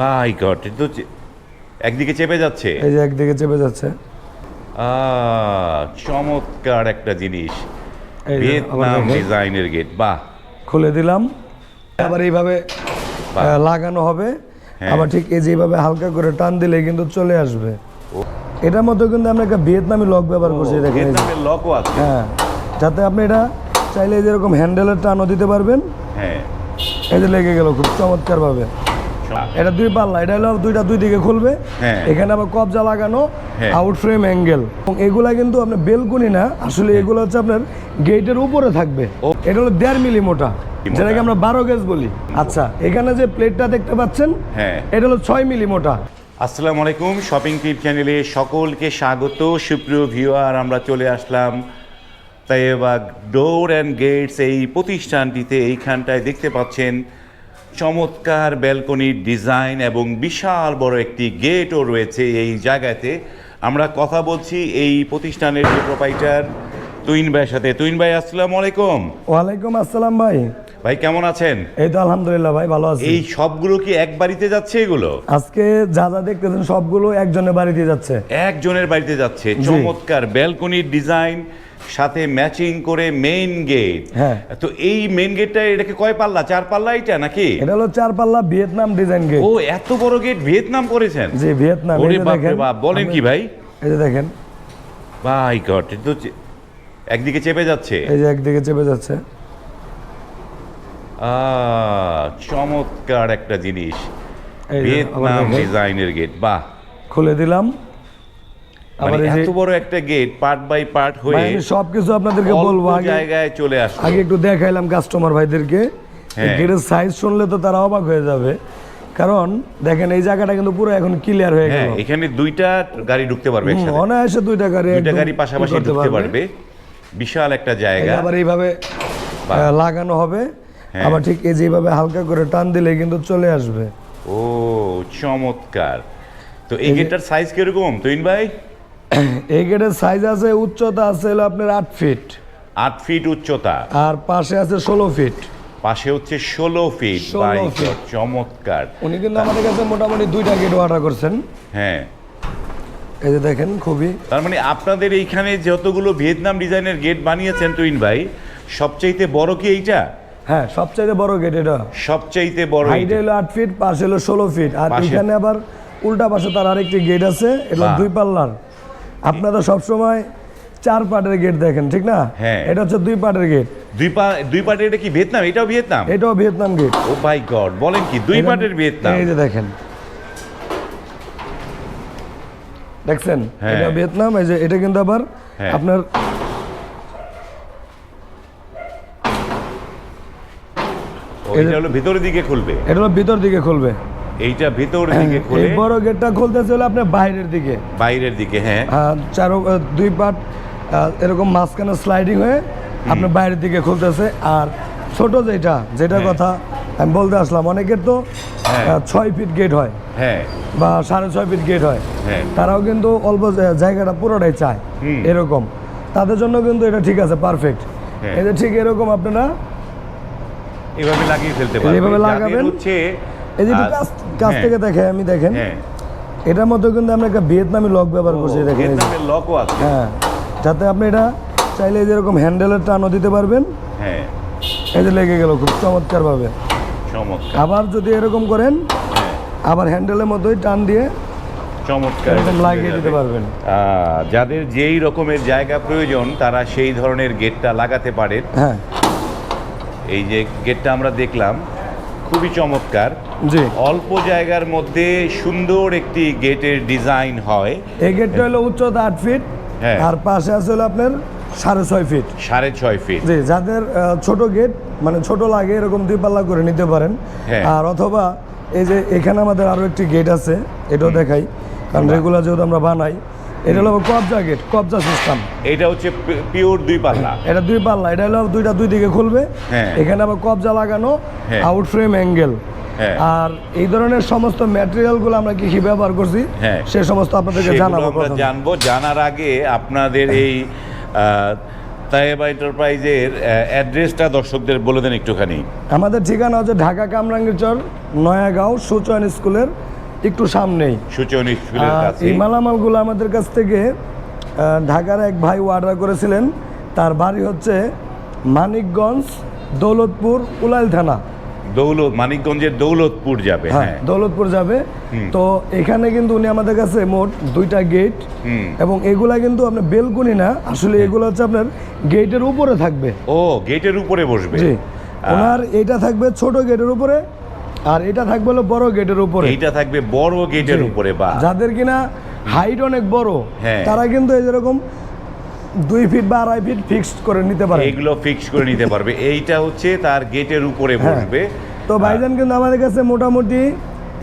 মাই god এটা তো চে- একদিকে চেপে যাচ্ছে। এই যে একদিকে চেপে যাচ্ছে। আহ, চমৎকার একটা জিনিস। এই যে আবার ভিয়েতনাম। ডিজাইনের গেট বাহ। খুলে দিলাম। আবার এইভাবে বাহ। আহ, লাগানো হবে। হ্যাঁ। আবার ঠিক এই যে এইভাবে হালকা করে টান দিলে কিন্তু চলে আসবে। এটার মধ্যে কিন্তু আমরা একটা ভিয়েতনামি লক ব্যবহার করছি দেখেন এই যে। ভিয়েতনামের লকও আছে। হ্যাঁ যাতে আপনি এটা চাইলে যেরকম হ্যান্ডেলের টানও দিতে পারবেন। হ্যাঁ। এই যে লেগে গেল খুব চমৎকার ভাবে এটা দুই পাল্লা এটা হলো দুইটা দুই দিকে খুলবে হ্যাঁ। এখানে আবার কবজা লাগানো হ্যাঁ। আউট ফ্রেম অ্যাঙ্গেল এবং এগুলা কিন্তু আপনার বেলকুনি না আসলে এগুলো হচ্ছে আপনার গেটের উপরে থাকবে। এটা হলো দেড় মিলি মোটা মোটা। যেটাকে আমরা বারো গেজ বলি আচ্ছা এখানে যে প্লেটটা দেখতে পাচ্ছেন হ্যাঁ। এটা হলো ছয় মিলি মোটা আসসালামু আলাইকুম শপিং টিপ চ্যানেলে সকলকে স্বাগত সুপ্রিয় ভিউয়ার আমরা চলে আসলাম তাই এবার ডোর অ্যান্ড গেটস এই প্রতিষ্ঠানটিতে এইখানটায় দেখতে পাচ্ছেন চমৎকার ব্যালকনির ডিজাইন এবং বিশাল বড় একটি গেটও রয়েছে এই জায়গাতে। আমরা কথা বলছি এই প্রতিষ্ঠানের যে প্রোপাইটার তুইন ভাইয়ের সাথে। তুইন ভাই আসসালামু আলাইকুম। ওয়ালাইকুম আসসালাম ভাই। ভাই কেমন আছেন? এই তো আলহামদুলিল্লাহ ভাই ভালো আছি। এই সবগুলো কি এক বাড়িতে যাচ্ছে এগুলো? আজকে যা যা দেখতেছেন সবগুলো একজনের বাড়িতে যাচ্ছে। একজনের বাড়িতে যাচ্ছে। চমৎকার ব্যালকনির ডিজাইন সাথে ম্যাচিং করে মেইন গেট হ্যাঁ। তো এই মেইন গেটটা এটাকে কয় পাল্লা? চার পাল্লা এটা নাকি? এটা হলো চার পাল্লা ভিয়েতনাম ডিজাইন গেট ও এত বড় গেট ভিয়েতনাম করেছেন? জি ভিয়েতনাম ওরে বাপ রে বাপ বলেন কি ভাই? এই যে দেখেন। ভাই গড এটা তো একদিকে চেপে যাচ্ছে। এই যে একদিকে চেপে যাচ্ছে। চমৎকার একটা জিনিস। ভিয়েতনাম ডিজাইনের গেট বাহ। খুলে দিলাম। মানে যে এত বড় একটা গেট পার্ট বাই পার্ট হয়ে সবকিছু আপনাদেরকে বলব জায়গায় চলে আসলো। আগে একটু দেখাইলাম কাস্টমার ভাইদেরকে। হ্যাঁ। গেটের সাইজ শুনলে তো তারা অবাক হয়ে যাবে। কারণ দেখেন এই জায়গাটা কিন্তু পুরো এখন ক্লিয়ার হয়ে হ্যাঁ গেল। এখানে দুইটা গাড়ি ঢুকতে পারবে অনায়াসে দুইটা গাড়ি দুইটা গাড়ি পাশাপাশি ঢুকতে পারবে। বিশাল একটা জায়গা। আবার এইভাবে লাগানো হবে। হ্যাঁ। আবার ঠিক এই যে এইভাবে হালকা করে টান দিলে কিন্তু চলে আসবে। ও চমৎকার। তো এই গেটটার সাইজ কীরকম তুইন ভাই? এই গেটের সাইজ আছে উচ্চতা আছে হলো আপনার আট ফিট আট ফিট উচ্চতা। আর পাশে আছে ষোলো ফিট পাশে হচ্ছে ষোলো ফিট 16 বাই feet। চমৎকার। উনি কিন্তু আমাদের কাছে মোটামুটি দুইটা গেট অর্ডার করছেন। হ্যাঁ। এই যে দেখেন খুবই। তার মানে আপনাদের এইখানে যতগুলো ভিয়েতনাম ডিজাইনের গেট বানিয়েছেন তুইন ভাই সবচাইতে বড় কি এইটা? হ্যাঁ সবচাইতে বড় গেট এটা। সবচাইতে বড় হাইট হলো আট ফিট পাশে হলো ষোলো ফিট আর এখানে আবার উল্টা পাশে তার আরেকটি গেট আছে এটা দুই পাল্লার। আপনারা সবসময় চার পার্টের গেট দেখেন ঠিক না? হ্যাঁ। এটা হচ্ছে দুই পার্টের গেট দুই পা দুই পার্টের এটা কি ভিয়েতনাম? এটাও ভিয়েতনাম? এটাও Vietnam gate oh my god বলেন কি দুই পার্টের ভিয়েতনাম। এই যে দেখেন। দেখছেন? হ্যাঁ। এটা ভিয়েতনাম এই যে এটা কিন্তু আবার হ্যাঁ। আপনার এটা হলো ভিতরের দিকে খুলবে। এটা হলো ভিতর দিকে খুলবে। এইটা ভিতরের দিকে এই খুলে। বড় গেটটা খুলতেছে হলো আপনার বাইরের দিকে। বাইরের দিকে হ্যাঁ। চারো দুই আহ, এরকম মাঝখানে স্লাইডিং হয়ে আপনার বাইরের দিকে খুলতেছে। আর ছোট যেটা যেটা হ্যাঁ। কথা আমি বলতে আসলাম অনেকের তো হ্যাঁ। ছয় ফিট গেট হয়। হ্যাঁ। বা সাড়ে ছয় ফিট গেট হয়। হ্যাঁ। তারাও কিন্তু অল্প জায়গাটা পুরোটাই চায় এরকম। তাদের জন্য কিন্তু এটা ঠিক আছে পারফেক্ট এটা ঠিক এরকম আপনারা এভাবে লাগিয়ে ফেলতে পারবে এইভাবে যাদের লাগাবেন। হচ্ছে এই যে কাছ হ্যাঁ, থেকে দেখে আমি দেখেন। হ্যাঁ। এটার মধ্যে কিন্তু আমরা একটা ভিয়েতনামি লক ব্যবহার করছি দেখেন লকও আছে। হ্যাঁ যাতে আপনি এটা চাইলে যেরকম হ্যান্ডেলের টানও দিতে পারবেন। হ্যাঁ। এই যে লেগে গেল খুব চমৎকার ভাবে চমৎকার। আবার যদি এরকম করেন হ্যাঁ। আবার হ্যান্ডেলের মতোই টান দিয়ে চমৎকার। লাগিয়ে দিতে পারবেন। যাদের যেই রকমের জায়গা প্রয়োজন তারা সেই ধরনের গেটটা লাগাতে পারেন হ্যাঁ। এই যে গেটটা আমরা দেখলাম খুবই চমৎকার। জি। অল্প জায়গার মধ্যে সুন্দর একটি গেটের ডিজাইন হয়। এই গেটটা হলো উচ্চতা আট ফিট হ্যাঁ। আর পাশে আছে হলো আপনার সাড়ে ছয় ফিট। সাড়ে ছয় ফিট। জি যাদের ছোট গেট মানে ছোট লাগে এরকম দুই পাল্লা করে নিতে পারেন। হ্যাঁ। আর অথবা এই যে এখানে আমাদের আরও একটি গেট আছে এটাও দেখাই। কারণ রেগুলার যেহেতু আমরা বানাই এটা হলো কবজা গেট কবজা সিস্টেম এটা হচ্ছে পিওর দুই পাল্লা এটা দুই পাল্লা এটা হলো দুইটা দুই দিকে খুলবে হ্যাঁ। এখানে আবার কবজা লাগানো হ্যাঁ। আউট ফ্রেম অ্যাঙ্গেল হ্যাঁ। আর এই ধরনের সমস্ত ম্যাটেরিয়ালগুলো আমরা কি কি ব্যবহার করছি হ্যাঁ। সে সমস্ত আপনাদেরকে জানাব আমরা জানব জানার আগে আপনাদের এই আহ, তাইবা এন্টারপ্রাইজের অ্যাড্রেসটা দর্শকদের বলে দেন একটুখানি আমাদের ঠিকানা হচ্ছে ঢাকা কামরাঙ্গীরচর নয়াগাঁও সুচয়ন স্কুলের একটু সামনেই সূচন এই মালামালগুলো আমাদের কাছ থেকে ঢাকার এক ভাই অর্ডার করেছিলেন। তার বাড়ি হচ্ছে মানিকগঞ্জ দৌলতপুর উলাইল থানা। দৌলত মানিকগঞ্জের দৌলতপুর যাবে হ্যাঁ হ্যাঁ। দৌলতপুর যাবে। তো এখানে কিন্তু উনি আমাদের কাছে মোট দুইটা গেট এবং এগুলা কিন্তু আপনার বেলকুনি না আসলে এগুলো হচ্ছে আপনার গেটের উপরে থাকবে। ও গেটের উপরে বসবে। জি। ওনার এটা থাকবে ছোট গেটের উপরে আর এটা থাকবে হলো বড় গেটের উপরে। এটা থাকবে বড় গেটের উপরে বা যাদের কিনা হাইট অনেক বড় হ্যাঁ। তারা কিন্তু এই যেরকম দুই ফিট বা আড়াই ফিট ফিক্সড করে নিতে পারে। এগুলো ফিক্স করে নিতে পারবে। এইটা হচ্ছে তার গেটের উপরে হ্যাঁ। বসবে। তো ভাইজান কিন্তু আমাদের কাছে মোটামুটি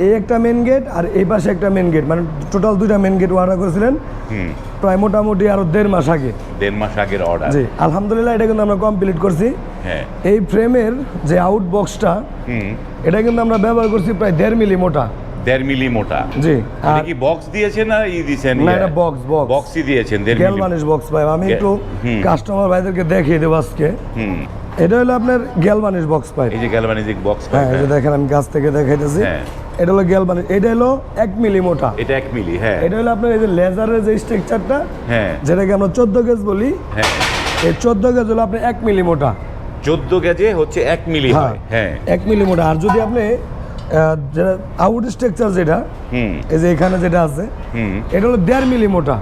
এই একটা মেন গেট আর এই পাশে একটা মেন গেট মানে টোটাল দুইটা মেন গেট অর্ডার করেছিলেন। প্রায় মোটামুটি আরও দেড় মাস আগে। দেড় মাস আগের অর্ডার জি আলহামদুলিল্লাহ এটা কিন্তু আমরা কমপ্লিট করছি। হ্যাঁ। এই ফ্রেমের যে আউট বক্সটা হুম। এটা কিন্তু আমরা ব্যবহার করছি প্রায় দেড় মিলি মোটা। দেড় মিলি মোটা। জি আর কি বক্স দিয়েছেন না ই দিয়েছেন না, এটা বক্স box। বক্সই দিয়েছেন দেড় মিলি। গ্যালভানিশ বক্স ভাই। আমি একটু কাস্টমার ভাইদেরকে দেখিয়ে দেবো আজকে। হুম। এটা হলো আপনার গ্যালভানিশ বক্স পাইপ এই যে গ্যালভানিজিক বক্স পাইপ হ্যাঁ এই যে দেখেন আমি কাছ থেকে দেখাইতেছি। হ্যাঁ। এটা হলো গ্যালভানিশ এটা হলো এক মিলি মোটা। এটা এক মিলি হ্যাঁ। এটা হলো আপনার এই যে লেজারের যে স্ট্রাকচারটা হ্যাঁ। যেটাকে আমরা চোদ্দ গেজ বলি হ্যাঁ। এই চোদ্দ গেজ হলো আপনার এক মিলি মোটা। চোদ্দ গেজে হচ্ছে এক মিলি হ্যাঁ হয় হ্যাঁ। এক মিলি মোটা। আর যদি আপনি যেটা আউট স্ট্রাকচার যেটা হুম। এই যে এখানে যেটা আছে হুম। এটা হলো দেড় মিলি মোটা।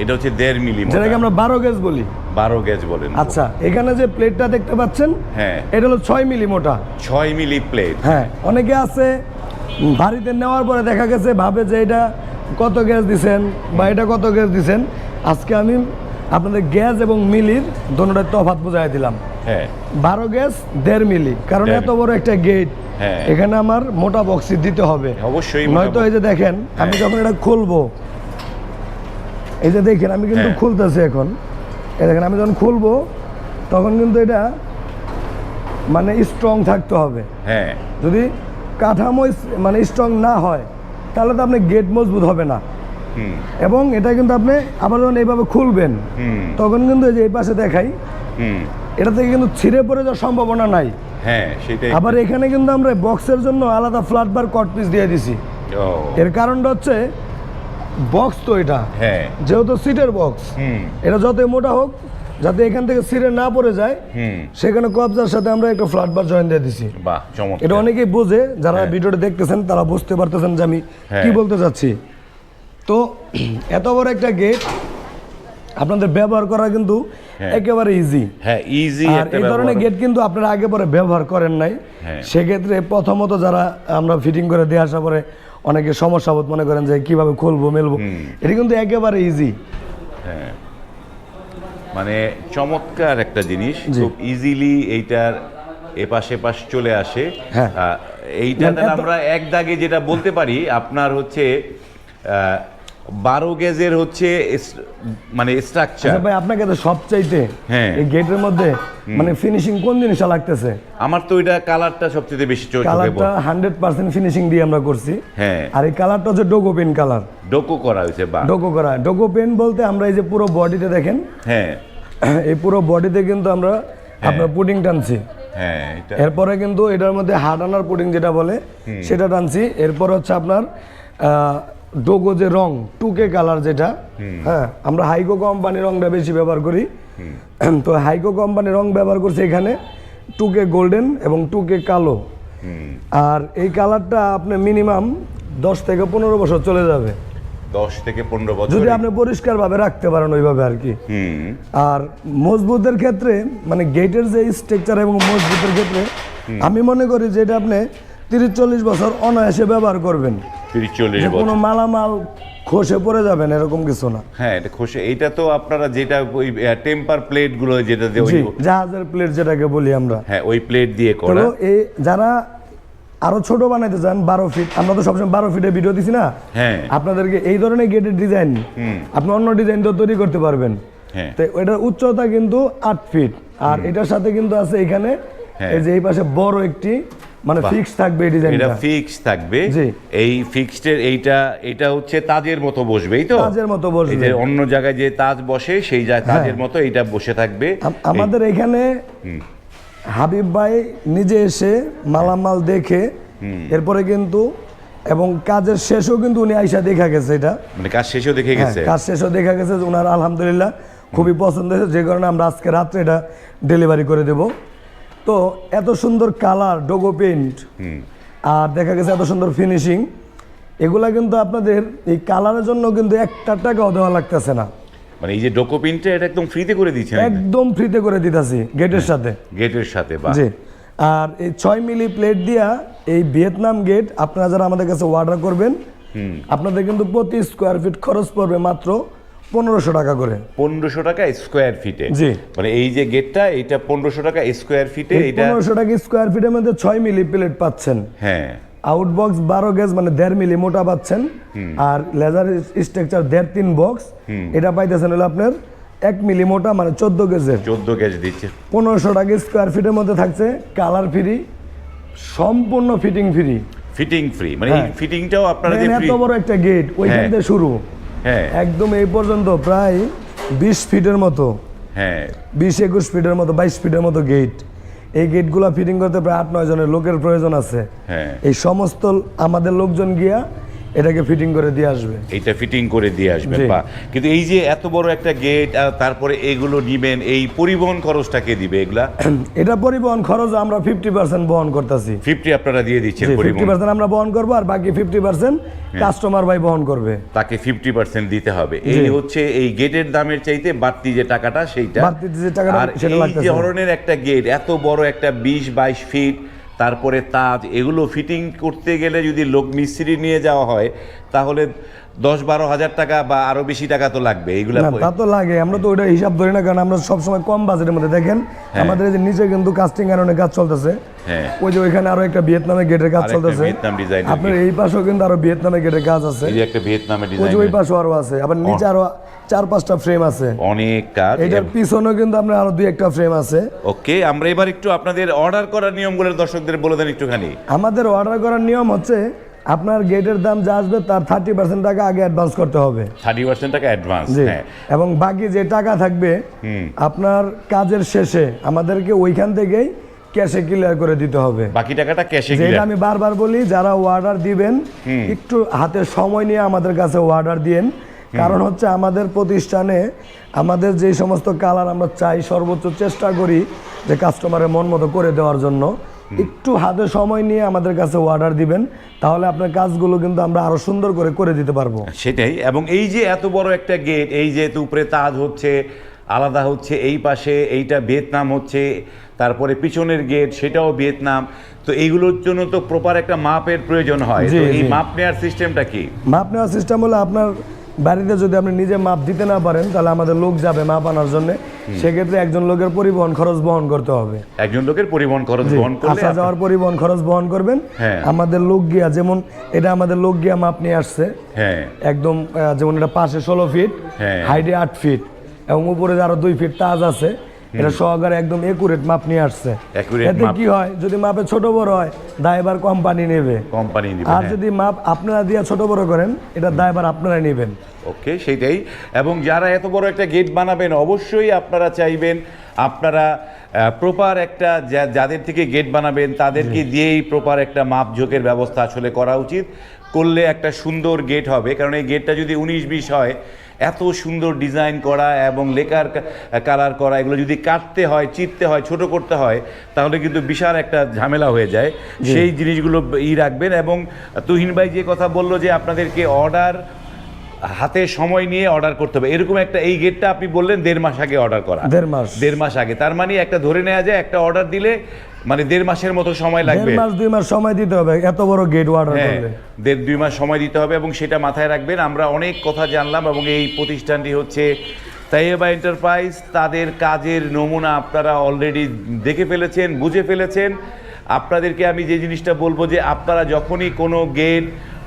এটা হচ্ছে দেড় মিলি যেটাকে আমরা বারো গেজ বলি। বারো গেজ বলেন আচ্ছা এখানে যে প্লেটটা দেখতে পাচ্ছেন হ্যাঁ। এটা হলো ছয় মিলি মোটা। ছয় মিলি প্লেট হ্যাঁ অনেকে আছে বাড়িতে নেওয়ার পরে দেখা গেছে ভাবে যে এটা কত গ্যাস দিছেন বা এটা কত গ্যাস দিছেন। আজকে আমি আপনাদের গ্যাস এবং মিলির দোনোটার তফাৎ বুঝাই দিলাম। হ্যাঁ। বারো গ্যাস দেড় মিলি কারণ এত বড় একটা গেট হ্যাঁ। এখানে আমার মোটা বক্সি দিতে হবে। অবশ্যই নয়তো এই যে দেখেন আমি যখন এটা খুলবো এই যে দেখেন আমি কিন্তু হ্যাঁ। খুলতেছি এখন। এই দেখেন আমি যখন খুলবো তখন কিন্তু এটা মানে স্ট্রং থাকতে হবে। হ্যাঁ। যদি কাঠামো মানে স্ট্রং না হয় তাহলে তো আপনি গেট মজবুত হবে না। এবং এটা কিন্তু আপনি আবার যখন এইভাবে খুলবেন তখন কিন্তু এই যে এই পাশে দেখাই এটা থেকে কিন্তু ছিঁড়ে পড়ে যাওয়ার সম্ভাবনা নাই। হ্যাঁ সেটাই। আবার এখানে কিন্তু আমরা বক্সের জন্য আলাদা ফ্ল্যাট বার কট পিস দিয়ে দিছি। ও। এর কারণটা হচ্ছে বক্স তো এটা। হ্যাঁ। যেহেতু সিটের বক্স এটা যতই মোটা হোক যাতে এখান থেকে সিটে না পড়ে যায় সেখানে কবজার সাথে আমরা একটা ফ্ল্যাট বার জয়েন দিয়ে দিছি। এটা অনেকেই বোঝে যারা হ্যাঁ। ভিডিওটা দেখতেছেন তারা বুঝতে পারতেছেন যে আমি হ্যাঁ। কি বলতে চাচ্ছি। তো এত বড় একটা গেট আপনাদের ব্যবহার করা কিন্তু হ্যাঁ। একেবারে ইজি হ্যাঁ ইজি আর এই ধরনের গেট কিন্তু আপনারা আগে পরে ব্যবহার করেন নাই। হ্যাঁ। সেক্ষেত্রে প্রথমত যারা আমরা ফিটিং করে দিয়ে আসা পরে অনেকে সমস্যা বোধ মনে করেন যে কীভাবে খুলবো মেলবো। এটা কিন্তু একেবারে ইজি হ্যাঁ। মানে চমৎকার একটা জিনিস। খুব ইজিলি এইটার এপাশে এপাশ চলে আসে। হ্যাঁ। এইটা আমরা এক দাগে যেটা বলতে পারি আপনার হচ্ছে বারো গেজের হচ্ছে মানে স্ট্রাকচার আচ্ছা ভাই আপনাকে তো সবচাইতে হ্যাঁ। এই গেটের মধ্যে মানে ফিনিশিং কোন জিনিসটা লাগতেছে? আমার তো এটা কালারটা সবচেয়ে বেশি চোখে কালারটা। হান্ড্রেড পার্সেন্ট ফিনিশিং দিয়ে আমরা করছি। হ্যাঁ। আর এই কালারটা হচ্ছে ডোগো পেন কালার ডোকো করা হয়েছে বা ডোগো করা। ডোগো পেন বলতে আমরা এই যে পুরো বডিতে দেখেন। হ্যাঁ। এই পুরো বডিতে কিন্তু আমরা আপনার পুডিং টানছি। হ্যাঁ এরপরে কিন্তু এটার মধ্যে হাট আনার পুডিং যেটা বলে সেটা টানছি। এরপর হচ্ছে আপনার আহ, ডোগো যে রং টুকে কালার যেটা হ্যাঁ আমরা হাইকো কোম্পানির রংটা বেশি ব্যবহার করি। তো হাইকো কোম্পানির রং ব্যবহার করছি এখানে টুকে গোল্ডেন এবং টুকে কালো। আর এই কালারটা আপনি মিনিমাম দশ থেকে পনেরো বছর চলে যাবে। দশ থেকে পনেরো বছর যদি আপনি পরিষ্কারভাবে রাখতে পারেন ওইভাবে আর কি। আর মজবুতের ক্ষেত্রে মানে গেটের যে স্ট্রাকচার এবং মজবুতের ক্ষেত্রে আমি মনে করি যে এটা আপনি তিরিশ চল্লিশ বছর অনায়াসে ব্যবহার করবেন। তিরিশ চল্লিশ কোনো মালামাল খসে পড়ে যাবেন এরকম কিছু না। হ্যাঁ এটা খসে এইটা তো আপনারা যেটা ওই টেম্পার প্লেটগুলো যেটা দিয়ে জাহাজের প্লেট যেটাকে বলি আমরা। হ্যাঁ ওই প্লেট দিয়ে করা। এই যারা আরও ছোট বানাইতে চান বারো ফিট আমরা তো সবসময় বারো ফিটের ভিডিও দিছি না? হ্যাঁ। আপনাদেরকে এই ধরনের গেটের ডিজাইন আপনি অন্য ডিজাইন তো তৈরি করতে পারবেন। হ্যাঁ। তো এটার উচ্চতা কিন্তু আট ফিট আর এটার সাথে কিন্তু আছে এখানে হ্যাঁ। এই যে এই পাশে বড় একটি মানে। ফিক্স থাকবে এই এটা ডিজাইনটা ফিক্স থাকবে। এই ফিক্সডের এইটা এটা হচ্ছে তাজের মতো বসবে এই তো? তাজের মতো বসবে। যে অন্য জায়গায় যে তাজ বসে সেই জায়গায় তাজের মতো এইটা বসে থাকবে। আমাদের এখানে হাবিব ভাই নিজে এসে মালামাল দেখে এরপরে কিন্তু এবং কাজের শেষও কিন্তু উনি আইসা দেখা গেছে এটা। মানে কাজ শেষও দেখে হ্যাঁ, গেছে? কাজ শেষও দেখা গেছে যে ওনার আলহামদুলিল্লাহ খুবই পছন্দ হয়েছে যে কারণে আমরা আজকে রাত্রে এটা ডেলিভারি করে দেব। তো এত সুন্দর কালার ডোগো পেইন্ট আর দেখা গেছে এত সুন্দর ফিনিশিং এগুলা কিন্তু আপনাদের এই কালারের জন্য কিন্তু একটা টাকাও দেওয়া লাগতেছে না। মানে এই যে ডোকো ডোকোপিনটা এটা একদম ফ্রিতে করে দিচ্ছেন একদম ফ্রিতে করে দিতেছি গেটের সাথে। গেটের সাথে জি। আর এই ছয় মিলি প্লেট দিয়া এই ভিয়েতনাম গেট আপনারা যারা আমাদের কাছে অর্ডার করবেন আপনাদের কিন্তু প্রতি স্কোয়ার ফিট খরচ পড়বে মাত্র পনেরোশো টাকা করে। পনেরোশো টাকা স্কোয়ার ফিটে জি। মানে এই যে গেটটা এটা পনেরোশো টাকা স্কোয়ার ফিটে এটা পনেরোশো টাকা স্কোয়ার ফিটের মধ্যে ছয় মিলি প্লেট পাচ্ছেন। হ্যাঁ। আউটবক্স বারো গেজ মানে দেড় মিলি মোটা পাচ্ছেন। আর লেজার স্ট্রাকচার দেড় তিন বক্স এটা পাইতেছেন হলো আপনার এক মিলি মোটা মানে চোদ্দ গেজের চোদ্দ গ্যাস দিচ্ছে। পনেরোশো টাকা স্কোয়ার ফিটের মধ্যে থাকছে কালার ফ্রি সম্পূর্ণ ফিটিং ফ্রি ফিটিং ফ্রি মানে এই হ্যাঁ। ফিটিংটাও আপনারা এত বড় একটা গেট ওইখান হ্যাঁ। থেকে শুরু। হ্যাঁ। একদম এই পর্যন্ত প্রায় বিশ ফিটের মতো। হ্যাঁ। বিশ একুশ ফিটের মতো বাইশ ফিটের মতো গেট এই গেটগুলো ফিটিং করতে প্রায় আট নয় জনের লোকের প্রয়োজন আছে। হ্যাঁ। এই সমস্ত আমাদের লোকজন গিয়া এটাকে ফিটিং করে দিয়ে আসবে। এইটা ফিটিং করে দিয়ে আসবেন জি। বা কিন্তু এই যে এত বড় একটা গেট তারপরে এগুলো নিবেন এই পরিবহন খরচটা কে দিবে এগুলা? এটা পরিবহন খরচ আমরা ফিফটি পার্সেন্ট বহন করতেছি। ফিফটি আপনারা দিয়ে দিচ্ছেন ফিফটি পরিবহন। পার্সেন্ট আমরা বহন করব আর বাকি ফিফটি পার্সেন্ট কাস্টমার ভাই বহন করবে। তাকে ফিফটি পার্সেন্ট দিতে হবে। এই হচ্ছে এই গেটের দামের চাইতে বাড়তি যে টাকাটা সেইটা। বাড়তি যে টাকাটা আর এই যে ধরনের একটা গেট এত বড় একটা বিশ বাইশ ফিট তারপরে তাজ এগুলো ফিটিং করতে গেলে যদি লোক মিস্ত্রি নিয়ে যাওয়া হয় তাহলে দশ বারো হাজার টাকা বা আরও বেশি টাকা তো লাগবে এগুলা না তা তো লাগে আমরা তো ওইটা হিসাব ধরি না কারণ আমরা সবসময় কম বাজেটের মধ্যে। দেখেন আমাদের এই যে নিচে কিন্তু কাস্টিং আয়রনের কাজ চলতেছে। হ্যাঁ। ওই যে ওইখানে আরও একটা ভিয়েতনামের গেটের কাজ চলতেছে। আপনার এই পাশেও কিন্তু আরও ভিয়েতনামের গেটের কাজ আছে। এই একটা ভিয়েতনামের ওই যে ওই পাশেও আরও আছে। আবার নিচে আরও চার পাঁচটা ফ্রেম আছে। অনেক কাজ। এটার পিছনেও কিন্তু আপনার আরও দুই একটা ফ্রেম আছে। ওকে আমরা এবার একটু আপনাদের অর্ডার করার নিয়মগুলো দর্শকদের বলে দেন একটুখানি। আমাদের অর্ডার করার নিয়ম হচ্ছে আপনার গেটের দাম যা আসবে তার থার্টি পার্সেন্ট টাকা আগে অ্যাডভান্স করতে হবে। থার্টি পার্সেন্ট টাকা অ্যাডভান্স হ্যাঁ। এবং বাকি যে টাকা থাকবে আপনার কাজের শেষে আমাদেরকে ওইখান থেকেই ক্যাশে ক্লিয়ার করে দিতে হবে। বাকি টাকাটা ক্যাশে যেটা আমি বারবার বলি যারা অর্ডার দিবেন একটু হাতে সময় নিয়ে আমাদের কাছে অর্ডার দিয়েন। কারণ হচ্ছে আমাদের প্রতিষ্ঠানে আমাদের যে সমস্ত কালার আমরা চাই সর্বোচ্চ চেষ্টা করি যে কাস্টমারের মন মতো করে দেওয়ার জন্য। একটু হাতে সময় নিয়ে আমাদের কাছে অর্ডার দিবেন তাহলে আপনার কাজগুলো কিন্তু আমরা আরও সুন্দর করে করে দিতে পারব। সেটাই এবং এই যে এত বড় একটা গেট এই যে উপরে তাজ হচ্ছে আলাদা হচ্ছে এই পাশে এইটা ভিয়েতনাম হচ্ছে তারপরে পিছনের গেট সেটাও ভিয়েতনাম তো এইগুলোর জন্য তো প্রপার একটা মাপের প্রয়োজন হয়। তো এই মাপ নেওয়ার সিস্টেমটা কি? মাপ নেওয়ার সিস্টেম হলো আপনার বাড়িতে যদি আপনি নিজে মাপ দিতে না পারেন তাহলে আমাদের লোক যাবে মাপ আনার জন্য। সেক্ষেত্রে একজন লোকের পরিবহন খরচ বহন করতে হবে। একজন লোকের পরিবহন খরচ বহন করলে আসা যাওয়ার পরিবহন খরচ বহন করবেন। হ্যাঁ। আমাদের লোক গিয়া যেমন এটা আমাদের লোক গিয়া মাপ নিয়ে আসছে। হ্যাঁ। একদম যেমন এটা পাশে ষোলো ফিট হ্যাঁ। হাইটে আট ফিট এবং উপরে আরও দুই ফিট তাজ আছে এটা সহকারে একদম একুরেট মাপ নিয়ে আসছে। এতে কি হয় যদি মাপে ছোট বড় হয় দায়বার কোম্পানি নেবে। কোম্পানি নিবে আর হ্যাঁ। যদি মাপ আপনারা দিয়ে ছোট বড় করেন এটা দায়বার আপনারাই নেবেন। ওকে সেটাই এবং যারা এত বড় একটা গেট বানাবেন অবশ্যই আপনারা চাইবেন আপনারা প্রপার একটা যাদের থেকে গেট বানাবেন তাদেরকে দিয়েই প্রপার একটা মাপঝোঁকের ব্যবস্থা আসলে করা উচিত। করলে একটা সুন্দর গেট হবে কারণ এই গেটটা যদি উনিশ বিশ হয় এত সুন্দর ডিজাইন করা এবং লেকার কালার করা এগুলো যদি কাটতে হয় চিরতে হয় ছোট করতে হয় তাহলে কিন্তু বিশাল একটা ঝামেলা হয়ে যায়। সেই জিনিসগুলো ই রাখবেন এবং তুহিন ভাই যে কথা বলল যে আপনাদেরকে অর্ডার হাতে সময় নিয়ে অর্ডার করতে হবে। এরকম একটা এই গেটটা আপনি বললেন দেড় মাস আগে অর্ডার করা। দেড় মাস। দেড় মাস আগে। তার মানে একটা ধরে নেওয়া যায় একটা অর্ডার দিলে মানে দেড় মাসের মতো সময় লাগবে। দেড় মাস দুই মাস সময় দিতে হবে। এত বড় গেট অর্ডার হ্যাঁ করলে। দেড় দুই মাস সময় দিতে হবে এবং সেটা মাথায় রাখবেন। আমরা অনেক কথা জানলাম এবং এই প্রতিষ্ঠানটি হচ্ছে তাইয়েবা এন্টারপ্রাইজ। তাদের কাজের নমুনা আপনারা অলরেডি দেখে ফেলেছেন বুঝে ফেলেছেন। আপনাদেরকে আমি যে জিনিসটা বলব যে আপনারা যখনই কোনো গেট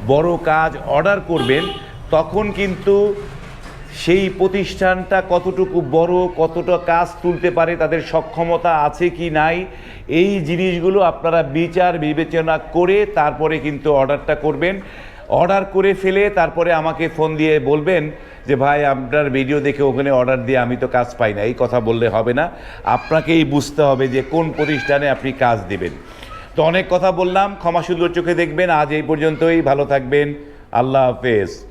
বড় কাজ অর্ডার করবেন তখন কিন্তু সেই প্রতিষ্ঠানটা কতটুকু বড়, কতটা কাজ তুলতে পারে, তাদের সক্ষমতা আছে কি নাই, এই জিনিসগুলো আপনারা বিচার, বিবেচনা করে তারপরে কিন্তু অর্ডারটা করবেন। অর্ডার করে ফেলে তারপরে আমাকে ফোন দিয়ে বলবেন যে, ভাই, আপনার ভিডিও দেখে ওখানে অর্ডার দিয়ে আমি তো কাজ পাই না। এই কথা বললে হবে না। আপনাকেই বুঝতে হবে যে, কোন প্রতিষ্ঠানে আপনি কাজ দিবেন। তো অনেক কথা বললাম। ক্ষমা সুন্দর চোখে দেখবেন। আজ এই পর্যন্তই। ভালো থাকবেন। আল্লাহ হাফেজ।